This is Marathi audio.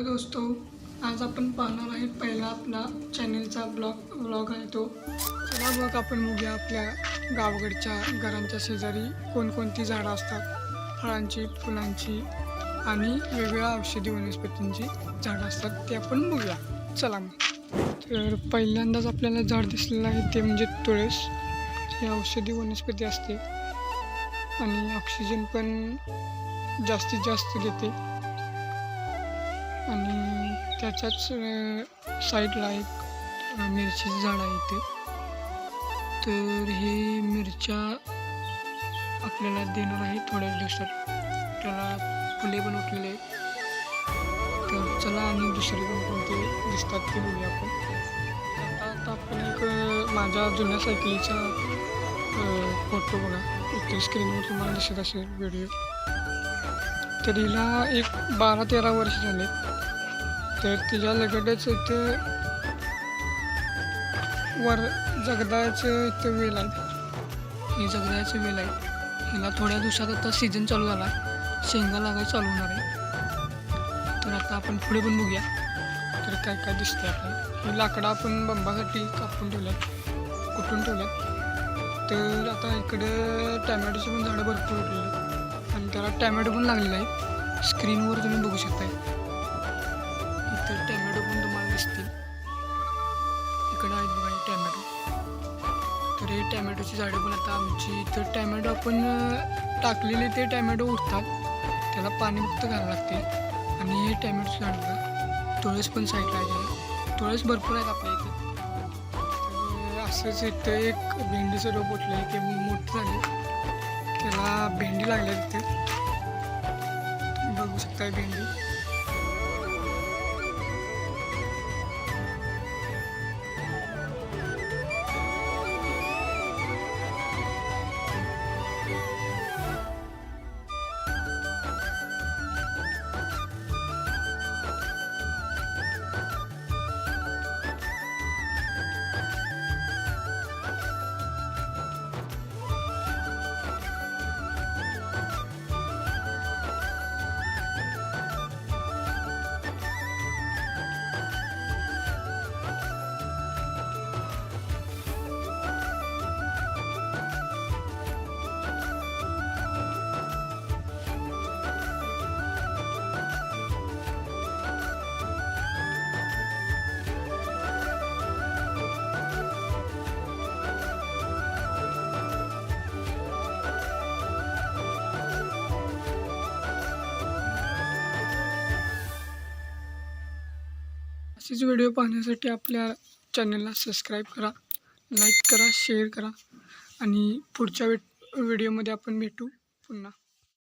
हॅलो दोस्तो आज आपण पाहणार आहे पहिला आपला चॅनेलचा ब्लॉग ब्लॉग आहे तो. चला मग आपण बघूया आपल्या गावगडच्या घरांच्या शेजारी कोणकोणती झाडं असतात. फळांची फुलांची आणि वेगवेगळ्या औषधी वनस्पतींची झाडं असतात ते आपण बघूया. चला मग. तर पहिल्यांदाच आपल्याला झाड दिसलेलं आहे ते म्हणजे तुळस. ही औषधी वनस्पती असते. आणि ऑक्सिजन पण जास्तीत जास्त देते. आणि त्याच्याच साईडला एक अ, मिरचीचं झाड आहे इथे. तर हे मिरच्या आपल्याला देणार आहे थोड्याच दिवसात. त्याला फुले पण उठलेले आहेत. तर चला आणि दुसरे पण कोणते दिसतात ते बोलूया आपण. आता आपण एक माझ्या जुन्या सायकलीचा फोटो बघा. इथे स्क्रीनवर तुम्हाला दिसत असेल व्हिडिओ तर हिला एक बारा तेरा वर्ष झाले. तर तिच्या लगेच इथे वर जगदाचं इथे वेल आहे. हे जगदाचं वेल आहे. हिला थोड्या दिवसात आता सीझन चालू झाला. आहे शेंगा लागायला चालू होणार आहे. तर आता आपण पुढे पण बघूया. तर काय काय दिसते आपल्याला. ही लाकडं आपण बंबासाठी कापून ठेवल्यात. कुठून ठेवल्यात? तर आता इकडे टॅमॅटोची पण झाडं भरपूर उठलेली आणि त्याला टॅमॅटो पण लागलेला आहे. स्क्रीनवर तुम्ही बघू शकता इथं टॅमॅटो पण तुम्हाला दिसतील. इकडे आहेत बघा टॅमॅटो. तर हे टॅमॅटोची झाडं पण आता आमची इथं टॅमॅटो आपण टाकलेले ते टॅमॅटो उठतात त्याला पाणी फक्त घालावं लागते. आणि हे टॅमॅटोची झाडं बघा. तुळस पण साईडला आहे तुळस भरपूर आहेत आपल्या इथे. असंच इथं एक भेंडीचं रोप उठलं आहे ते मोठं झालं भेंडी लागल्या तिथे. बघू शकताय भेंडी. असेच व्हिडिओ पाहण्यासाठी आपल्या चॅनलला सबस्क्राईब करा लाईक करा शेअर करा आणि पुढच्या व्हिडिओमध्ये आपण भेटू पुन्हा.